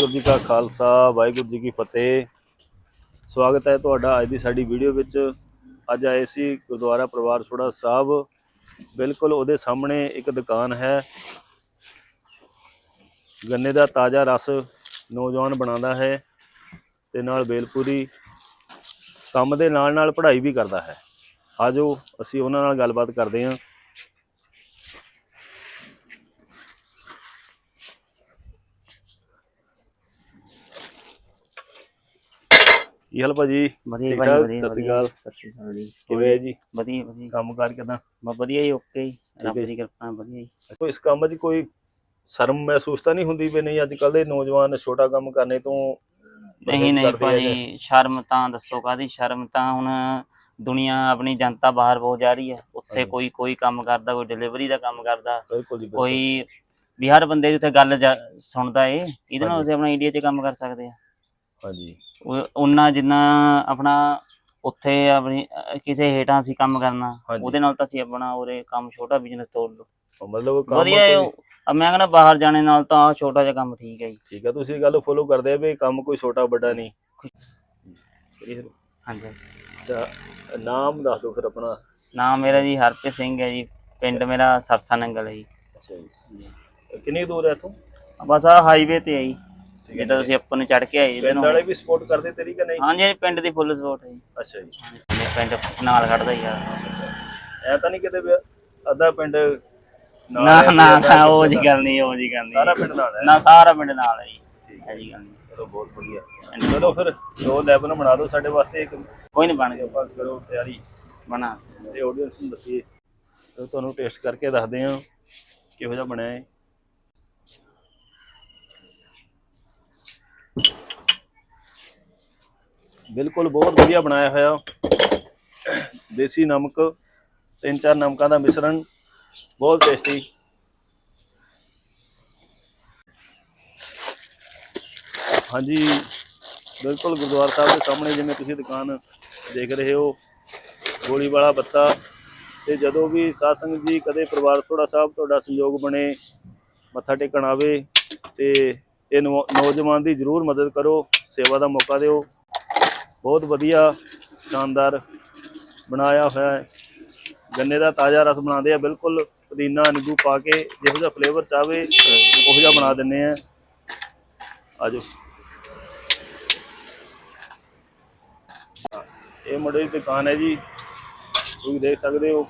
ਵਾਹਿਗੁਰੂ ਜੀ ਕਾ ਖਾਲਸਾ, ਵਾਹਿਗੁਰੂ ਜੀ ਕੀ ਫਤਿਹ। ਸਵਾਗਤ ਹੈ ਤੁਹਾਡਾ ਅੱਜ ਦੀ ਸਾਡੀ ਵੀਡੀਓ ਵਿੱਚ। ਅੱਜ ਆਏ ਸੀ ਗੁਰਦੁਆਰਾ ਪਰਿਵਾਰ ਛੋੜਾ ਸਾਹਿਬ। ਬਿਲਕੁਲ ਉਹਦੇ ਸਾਹਮਣੇ ਇੱਕ ਦੁਕਾਨ ਹੈ। ਗੰਨੇ ਦਾ ਤਾਜ਼ਾ ਰਸ ਨੌਜਵਾਨ ਬਣਾਉਂਦਾ ਹੈ ਤੇ ਨਾਲ ਬੇਲਪੂਰੀ। ਕੰਮ ਦੇ ਨਾਲ ਨਾਲ ਪੜ੍ਹਾਈ ਵੀ ਕਰਦਾ ਹੈ। ਆਜੋ ਅਸੀਂ ਉਹਨਾਂ ਨਾਲ ਗੱਲਬਾਤ ਕਰਦੇ ਹਾਂ। ਕੀ ਹਾਲ ਭਾਜੀ? ਵਧੀਆ ਸਤਿ ਸ਼੍ਰੀ। ਅਕਾਲ। ਸਤਿ ਸ਼੍ਰੀ ਅਕਾਲ ਜੀ। ਕਿਵੇਂ ਜੀ? ਵਧੀਆ ਵਧੀਆ। ਕੰਮਕਾਰ ਕਿਦਾਂ? ਬਸ ਵਧੀਆ ਹੀ ਓਕੇ ਹੈ ਰੱਬ ਜੀ। ਦੀ ਕਿਰਪਾ ਵਧੀਆ ਹੀ ਸੋ ਇਸ ਕੰਮ 'ਚ ਕੋਈ ਸ਼ਰਮ ਮਹਿਸੂਸ ਤਾਂ ਨਹੀਂ ਹੁੰਦੀ ਵੀ ਨਹੀਂ ਅੱਜ ਕੱਲ ਦੇ ਨੌਜਵਾਨ ਛੋਟਾ ਕੰਮ ਕਰਨੇ ਤੋਂ ਨਹੀਂ ਨਹੀਂ ਜਾਂ- ਭਾਜੀ ਸ਼ਰਮ ਤਾਂ ਦੱਸੋ ਕਾਦੀ ਸ਼ਰਮ ਤਾਂ ਹੁਣ ਦੁਨੀਆ ਆਪਣੀ ਜਨਤਾ ਬਾਹਰ ਬਹੁਤ ਜਾ ਰਹੀ ਹੈ। ਉੱਥੇ। ਕੋਈ ਕੋਈ ਕੰਮ ਕਰਦਾ ਕੋਈ ਡਿਲੀਵਰੀ ਦਾ ਕੰਮ ਕਰਦਾ। ਜੀ। ਕੋਈ ਵੀ ਹਰ ਬੰਦੇ ਦੀ ਉੱਥੇ ਗੱਲ ਜਾ- ਸੁਣਦਾ ਏ। ਇਹਦੇ ਨਾਲ। ਅਸੀਂ ਆਪਣਾ ਇੰਡੀਆ 'ਚ ਕੰਮ ਕਰ ਸਕਦੇ ਆ? ਹਾਂਜੀ। ਉਹਨਾਂ ਜਿੰਨਾ ਆਪਣਾ ਉੱਥੇ ਆਪਣੀ ਅਹ, ਕਿਸੇ ਹੇਠਾਂ ਅਸੀਂ ਕੰਮ ਕਰਨਾ ਹਾਂਜੀ। ਉਹਦੇ ਨਾਲ ਤਾਂ ਅਸੀਂ ਆਪਣਾ ਉਰੇ ਕੰਮ ਛੋਟਾ ਬਿਜ਼ਨਸ ਤੋੜ ਲਓ। ਉਹ ਮਤਲਬ ਕੰਮ ਵਧੀਆ ਹੈ ਕੋਈ- ਉਹ। ਮੈਂ ਕਹਿੰਦਾ ਬਾਹਰ ਜਾਣੇ ਨਾਲ ਤਾਂ ਆਹ ਛੋਟਾ ਜਿਹਾ ਕੰਮ ਠੀਕ ਹੈ ਜੀ। ਠੀਕ ਹੈ ਤੁਸੀਂ ਇਹ ਗੱਲ ਫੋਲੋ ਕਰਦੇ ਆ ਵੀ ਕੰਮ ਕੋਈ ਛੋਟਾ ਵੱਡਾ ਨਹੀਂ। ਇਹ- ਹਾਂਜੀ। ਅੱਛਾ ਨਾਮ ਦੱਸ ਦਿਓ ਫਿਰ ਆਪਣਾ। ਨਾਮ ਮੇਰਾ ਜੀ ਹਰਪ੍ਰੀਤ ਸਿੰਘ ਹੈ ਜੀ ਪਿੰਡ ਮੇਰਾ ਸਰਸਾ ਨੰਗਲ ਹੈ ਜੀ। ਅੱਛਾ ਜੀ। ਕਿੰਨੀ ਦੂਰ ਹੈ ਇੱਥੋਂ? ਬਸ ਆ ਹਾਈਵੇ ਤੇ ਹੈ ਜੀ। ਠੀਕ ਜਿੱਦਾਂ ਤੁਸੀਂ ਆਪਾਂ ਨੂੰ ਚੜ ਕੇ ਆਏ ਪਿੰਡ ਵਾਲੇ ਵੀ ਸਪੋਰਟ ਕਰਦੇ ਤੇਰੀ ਕਿ ਨਹੀਂ? ਹਾਂਜੀ ਪਿੰਡ ਦੀ ਫੁੱਲ ਸਪੋਰਟ ਹੈ ਜੀ। ਅੱਛਾ ਜੀ। ਪਿੰਡ ਨਾਲ ਖੜਦਾ ਹੀ ਯਾਰ ਐ ਤਾਂ ਨਹੀਂ ਕਿਤੇ ਵੀ ਅੱਧਾ ਪਿੰਡ ਨਾਲ ਨਾ ਹੈ, ਨਾ ਨਾ ਉਹ ਜੀ। ਗੱਲ ਨਹੀਂ ਉਹ ਜੀ ਗੱਲ ਨਹੀਂ। ਸਾਰਾ ਪਿੰਡ ਨਾਲ ਹੈ। ਨਾ ਸਾਰਾ ਪਿੰਡ ਨਾਲ ਹੈ ਜੀ। ਠੀਕ ਹੈ। ਜੀ ਗੱਲ ਨਹੀਂ। ਚਲੋ ਬਹੁਤ ਵਧੀਆ। ਚਲੋ ਫਿਰ ਦੋ ਲੈਵਲ ਬਣਾ ਦਿਓ ਸਾਡੇ ਵਾਸਤੇ ਇੱਕ। ਕੋਈ ਨਹੀਂ ਬਣ ਗਿਆ। ਆਪਾਂ ਕਰੋ ਤਿਆਰੀ। ਬਣਾ। ਤੇ ਆਡੀਅנס ਨੂੰ ਦੱਸੀਏ। ਤੇ ਤੁਹਾਨੂੰ ਟੇਸਟ ਕਰਕੇ ਦੱਸਦੇ ਹਾਂ ਕਿਹੋ ਜਿਹਾ ਬਣਿਆ ਹੈ ਬਿਲਕੁਲ ਬਹੁਤ ਵਧੀਆ ਬਣਾਇਆ ਹੋਇਆ। ਦੇਸੀ ਨਮਕ, ਤਿੰਨ ਚਾਰ ਨਮਕਾਂ ਦਾ ਮਿਸ਼ਰਣ, ਬਹੁਤ ਟੇਸਟੀ ਹਾਂਜੀ, ਬਿਲਕੁਲ ਗੁਰਦੁਆਰਾ ਸਾਹਿਬ ਦੇ ਸਾਹਮਣੇ ਜਿਵੇਂ ਤੁਸੀਂ ਦੁਕਾਨ ਦੇਖ ਰਹੇ ਹੋ, ਗੋਲੀ ਵਾਲਾ ਬੱਤਾ। ਤੇ ਜਦੋਂ ਵੀ ਸਾਧ ਜੀ ਕਦੇ ਪਰਿਵਾਰ ਥੋੜਾ ਸਾਹਿਬ ਤੁਹਾਡਾ ਸਹਿਯੋਗ ਬਣੇ, ਮੱਥਾ ਟੇਕਣ ਆਵੇ, ਤੇ ਇਹ ਨੌ- ਨੌਜਵਾਨ ਦੀ ਜਰੂਰ ਮਦਦ ਕਰੋ, ਸੇਵਾ ਦਾ ਮੌਕਾ ਦਿਓ। ਬਹੁਤ ਵਧੀਆ, ਸ਼ਾਨਦਾਰ ਬਣਾਇਆ ਹੋਇਆ ਹੈ। ਗੰਨੇ ਦਾ ਤਾਜ਼ਾ ਰਸ ਬਣਾਉਂਦੇ ਆ, ਬਿਲਕੁਲ ਪੁਦੀਨਾ, ਨਿੰਬੂ ਪਾ ਕੇ ਜਿਹੋ ਜਿਹਾ ਫਲੇਵਰ ਚਾਵੇ ਉਹੋ ਜਿਹਾ ਬਣਾ ਦਿੰਨੇ ਆ। ਆਜੋ। ਇਹ ਮੁੰਡੇ ਦੀ ਦੁਕਾਨ ਹੈ ਜੀ, ਤੁਸੀਂ ਦੇਖ ਸਕਦੇ ਹੋ।